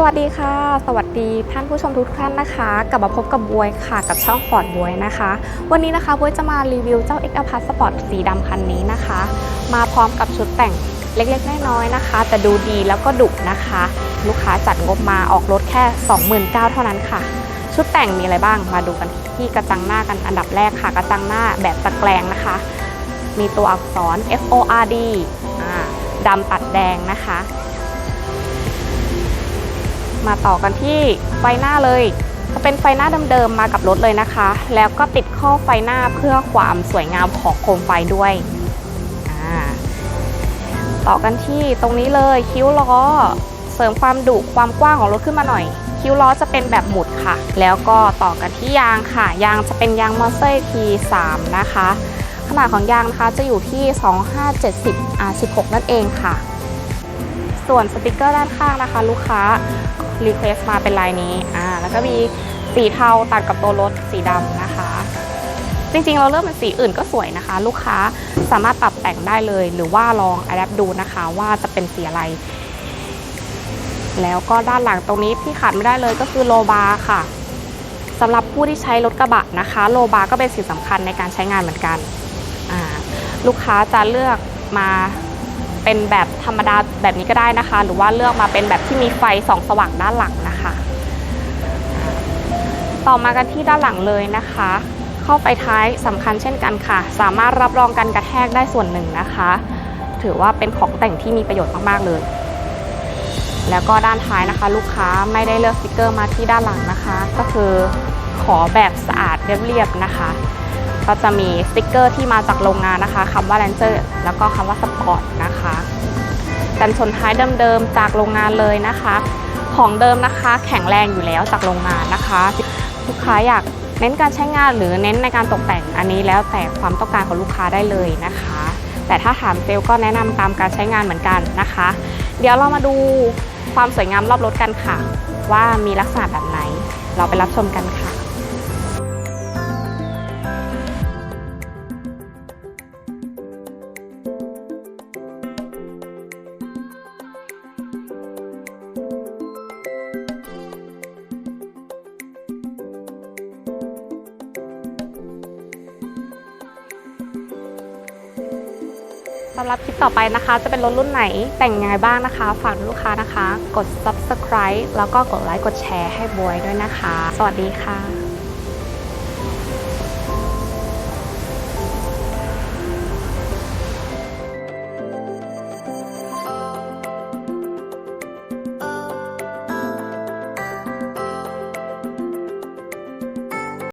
สวัสดีค่ะ สวัสดีท่านผู้ชมทุกท่านนะคะ กลับมาพบกับบวยค่ะ กับช่องฟอร์ดบวยนะคะ วันนี้นะคะบวยจะมารีวิวเจ้า X a p a s Sport สีดำคันนี้นะคะ มาพร้อมกับชุดแต่งเล็กๆน้อยๆนะคะ แต่ดูดีแล้วก็ดุนะคะ ลูกค้าจัดงบมาออกรถแค่ 29,000เท่านั้นค่ะ ชุดแต่งมีอะไรบ้างมาดูกันที่กระจังหน้ากันอันดับแรกค่ะ กระจังหน้าแบบตะแกรงนะคะ มีตัวอักษร F O R D ดำตัดแดงนะคะ มาต่อกันที่ไฟหน้าเลย จะเป็นไฟหน้าเดิมๆมากับรถเลยนะคะ แล้วก็ติดข้อไฟหน้าเพื่อความสวยงามของโคมไฟด้วยต่อกันที่ตรงนี้เลยคิ้วล้อ เสริมความดุความกว้างของรถขึ้นมาหน่อย คิ้วล้อจะเป็นแบบหมุดค่ะ แล้วก็ต่อกันที่ยางค่ะ ยางจะเป็นยางมอเตอร์ที3นะคะ ขนาดของยางนะคะจะอยู่ที่ 2570 R 16 นั่นเองค่ะ ส่วนสติกเกอร์ด้านข้างนะคะ ลูกค้ารีเควสมาเป็นลายนี้อ่าแล้วก็มีสีเทาตัดกับตัวรถสีดำนะคะ จริงๆ เราเลือกเป็นสีอื่นก็สวยนะคะ ลูกค้าสามารถปรับแต่งได้เลย หรือว่าลองอัดแอปดูนะคะว่าจะเป็นสีอะไร แล้วก็ด้านหลังตรงนี้ที่ขาดไม่ได้เลยก็คือโลบาร์ค่ะสำหรับผู้ที่ใช้รถกระบะนะคะ โลบาร์ก็เป็นสิ่งสำคัญในการใช้งานเหมือนกัน ลูกค้าจะเลือกมา เป็นแบบธรรมดาแบบนี้ก็ได้นะคะ หรือว่าเลือกมาเป็นแบบที่มีไฟส่องสว่างด้านหลังนะคะ ต่อมากันที่ด้านหลังเลยนะคะ เข้าไฟท้ายสำคัญเช่นกันค่ะ สามารถรับรองการกระแทกได้ส่วนหนึ่งนะคะ ถือว่าเป็นของแต่งที่มีประโยชน์มากๆเลยแล้วก็ด้านท้ายนะคะ ลูกค้าไม่ได้เลือกสติกเกอร์มาที่ด้านหลังนะคะ ก็คือขอแบบสะอาดเรียบๆนะคะ ก็จะมีสติกเกอร์ที่มาจากโรงงานนะคะคำว่า Ranger แล้วก็คำว่า Sport นะคะกันชนท้ายเดิมๆจากโรงงานเลยนะคะ ของเดิมนะคะแข็งแรงอยู่แล้วจากโรงงานนะคะลูกค้าอยากเน้นการใช้งานหรือเน้นในการตกแต่งอันนี้แล้วแต่ความต้องการของลูกค้าได้เลยนะคะ แต่ถ้าถามเซลลก็แนะนำตามการใช้งานเหมือนกันนะคะ เดี๋ยวเรามาดูความสวยงามรอบรถกันค่ะ ว่ามีลักษณะแบบไหน เราไปรับชมกันค่ะ สำหรับคลิปต่อไปนะคะ จะเป็นรถรุ่นไหนแต่งยังไงบ้างนะคะ ฝากลูกค้านะคะ กด subscribe แล้วก็กดไลค์กดแชร์ให้บวยด้วยนะคะ สวัสดีค่ะ